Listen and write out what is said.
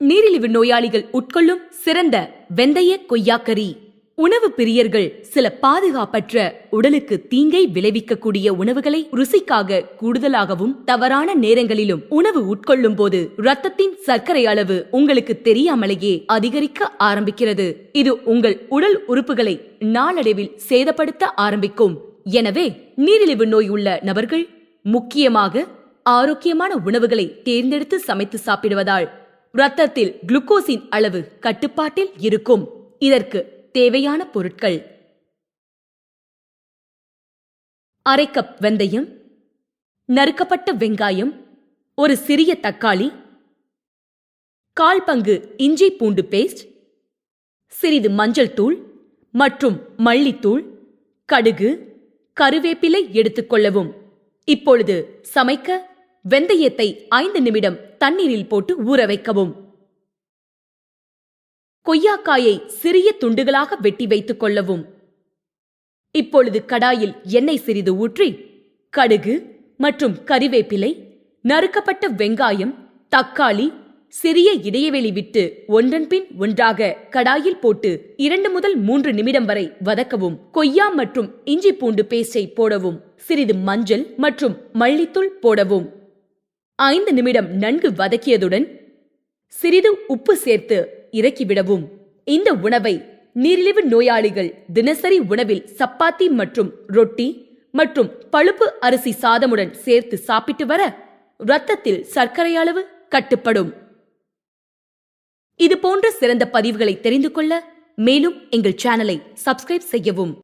நீரிழிவு நோயாளிகள் உட்கொள்ளும் சிறந்த வெந்தய கொய்யாக்கறி. உணவு பிரியர்கள் சில பாதுகாப்பற்ற உடலுக்கு தீங்கை விளைவிக்கக்கூடிய உணவுகளை ருசிக்காக கூடுதலாகவும் தவறான நேரங்களிலும் உணவு உட்கொள்ளும் போது ரத்தத்தின் சர்க்கரை அளவு உங்களுக்கு தெரியாமலேயே அதிகரிக்க ஆரம்பிக்கிறது. இது உங்கள் உடல் உறுப்புகளை நாளடைவில் சேதப்படுத்த ஆரம்பிக்கும். எனவே நீரிழிவு நோய் உள்ள நபர்கள் முக்கியமாக ஆரோக்கியமான உணவுகளை தேர்ந்தெடுத்து சமைத்து சாப்பிடுவதால் ரத்தத்தில் குளுக்கோஸின் அளவு கட்டுப்பாட்டில் இருக்கும். இதற்கு தேவையான பொருட்கள். அரை கப் வெந்தயம் நறுக்கப்பட்ட வெங்காயம் ஒரு சிறிய தக்காளி கால் பங்கு இஞ்சி பூண்டு பேஸ்ட் சிறிது மஞ்சள் தூள் மற்றும் மல்லித்தூள் கடுகு கருவேப்பிலை எடுத்துக்கொள்ளவும் இப்பொழுது சமைக்க வெந்தயத்தை ஐந்து நிமிடம் தண்ணீரில் போட்டு ஊற வைக்கவும் கொய்யாக்காயை சிறிய துண்டுகளாக வெட்டி வைத்துக் கொள்ளவும். இப்பொழுது கடாயில் எண்ணெய் சிறிது ஊற்றி கடுகு மற்றும் கறிவேப்பிலை நறுக்கப்பட்ட வெங்காயம் தக்காளி சிறிய இடையவெளி விட்டு ஒன்றன்பின் ஒன்றாக கடாயில் போட்டு இரண்டு முதல் மூன்று நிமிடம் வரை வதக்கவும். கொய்யா மற்றும் இஞ்சி பூண்டு பேஸ்டை போடவும். சிறிது மஞ்சள் மற்றும் மல்லித்தூள் போடவும். ஐந்து நிமிடம் நன்கு வதக்கியதுடன் சிறிது உப்பு சேர்த்து இறக்கிவிடவும். இந்த உணவை நீரிழிவு நோயாளிகள் தினசரி உணவில் சப்பாத்தி மற்றும் ரொட்டி மற்றும் பழுப்பு அரிசி சாதமுடன் சேர்த்து சாப்பிட்டு வர இரத்தத்தில் சர்க்கரை அளவு கட்டுப்படும். இது போன்ற சிறந்த பதிவுகளை தெரிந்து கொள்ள மேலும் எங்கள் சேனலை சப்ஸ்கிரைப் செய்யவும்.